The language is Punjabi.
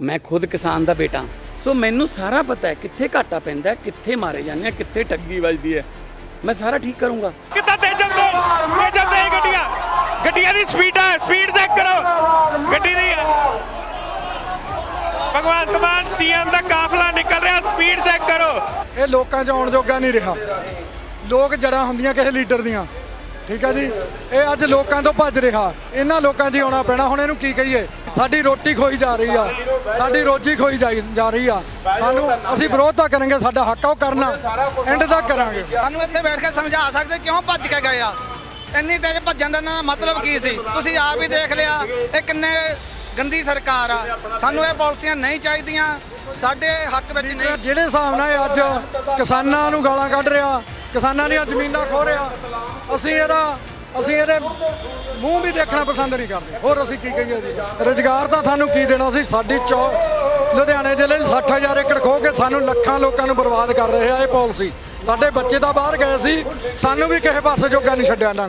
ਮੈਂ ਖੁਦ ਕਿਸਾਨ ਦਾ ਬੇਟਾ। ਸੋ ਮੈਨੂੰ ਸਾਰਾ ਪਤਾ ਹੈ ਕਿੱਥੇ ਘਾਟਾ ਪੈਂਦਾ ਹੈ, ਕਿੱਥੇ ਮਾਰੇ ਜਾਂਦੇ ਆ ਕਿੱਥੇ ਠੱਗੀ ਵੱਜਦੀ ਹੈ। ਮੈਂ ਸਾਰਾ ਠੀਕ ਕਰੂੰਗਾ। ਕਿੱਦਾਂ ਤੇਜਮ ਤੋਂ ਤੇਜਮ ਤੇ ਗੱਡੀਆਂ? ਗੱਡੀਆਂ ਦੀ ਸਪੀਡ ਹੈ ਸਪੀਡ ਚੈੱਕ ਕਰੋ। ਗੱਡੀ ਦੀ ਭਗਵੰਤ ਮਾਨ ਸੀਐਮ ਦਾ ਕਾਫਲਾ ਨਿਕਲ ਰਿਹਾ ਸਪੀਡ ਚੈੱਕ ਕਰੋ। ਇਹ ਲੋਕਾਂ 'ਚ ਆਉਣ ਜੋਗਾ ਨਹੀਂ ਰਿਹਾ। ਲੋਕ ਜੜਾਂ ਹੁੰਦੀਆਂ ਕਿਸੇ ਲੀਡਰ ਦੀਆਂ। ਠੀਕ ਆ ਜੀ? ਇਹ ਅੱਜ ਲੋਕਾਂ ਤੋਂ ਭੱਜ ਰਿਹਾ। ਇਹਨਾਂ ਲੋਕਾਂ ਹੀ ਆਉਣਾ ਪੈਣਾ। ਹੁਣ ਇਹਨੂੰ ਕੀ ਕਹੀਏ? ਸਾਡੀ ਰੋਟੀ ਖੋਈ ਜਾ ਰਹੀ ਆ। ਸਾਡੀ ਰੋਜੀ ਖੋਈ ਜਾ ਰਹੀ ਆ। ਸਾਨੂੰ ਅਸੀਂ ਵਿਰੋਧ ਤਾਂ ਕਰਾਂਗੇ ਸਾਡਾ ਹੱਕ ਆ ਉਹ ਕਰਨਾ। ਐਂਡ ਤੱਕ ਕਰਾਂਗੇ। ਸਾਨੂੰ ਇੱਥੇ ਬੈਠ ਕੇ ਸਮਝਾ ਸਕਦੇ ਕਿਉਂ ਭੱਜ ਕੇ ਗਏ ਆ? ਇੰਨੀ ਤੇਜ਼ ਭੱਜਣ ਦਾ ਇਹਨਾਂ ਦਾ ਮਤਲਬ ਕੀ ਸੀ? ਤੁਸੀਂ ਆਪ ਹੀ ਦੇਖ ਲਿਆ ਇਹ ਕਿੰਨੇ ਗੰਦੀ ਸਰਕਾਰ ਆ। ਸਾਨੂੰ ਇਹ ਪਾਲਿਸੀਆਂ ਨਹੀਂ ਚਾਹੀਦੀਆਂ। ਸਾਡੇ ਹੱਕ ਵਿੱਚ ਨਹੀਂ ਜਿਹੜੇ ਹਿਸਾਬ ਨਾਲ ਅੱਜ ਕਿਸਾਨਾਂ ਨੂੰ ਗਾਲਾਂ ਕੱਢ ਰਿਹਾ ਕਿਸਾਨਾਂ ਦੀਆਂ ਜ਼ਮੀਨਾਂ ਖੋ ਰਿਹਾ। ਅਸੀਂ ਇਹਦਾ ਅਸੀਂ ਇਹਦੇ ਮੂੰਹ ਵੀ ਦੇਖਣਾ ਪਸੰਦ ਨਹੀਂ ਕਰਦੇ। ਹੋਰ ਅਸੀਂ ਕੀ ਕਹੀਏ ਜੀ? ਰੁਜ਼ਗਾਰ ਤਾਂ ਸਾਨੂੰ ਕੀ ਦੇਣਾ? ਸੀ ਸਾਡੀ ਚੌ ਲੁਧਿਆਣੇ ਜ਼ਿਲ੍ਹੇ 'ਚ 60000 ਏਕੜ ਖੋਹ ਕੇ ਸਾਨੂੰ ਲੱਖਾਂ ਲੋਕਾਂ ਨੂੰ ਬਰਬਾਦ ਕਰ ਰਹੇ ਆ ਇਹ ਪਾਲਿਸੀ। ਸਾਡੇ ਬੱਚੇ ਤਾਂ ਬਾਹਰ ਗਏ ਸੀ। ਸਾਨੂੰ ਵੀ ਕਿਸੇ ਪਾਸੇ ਜੋਗਾ ਨਹੀਂ ਛੱਡਿਆ ਇਹਨਾਂ ਨੇ।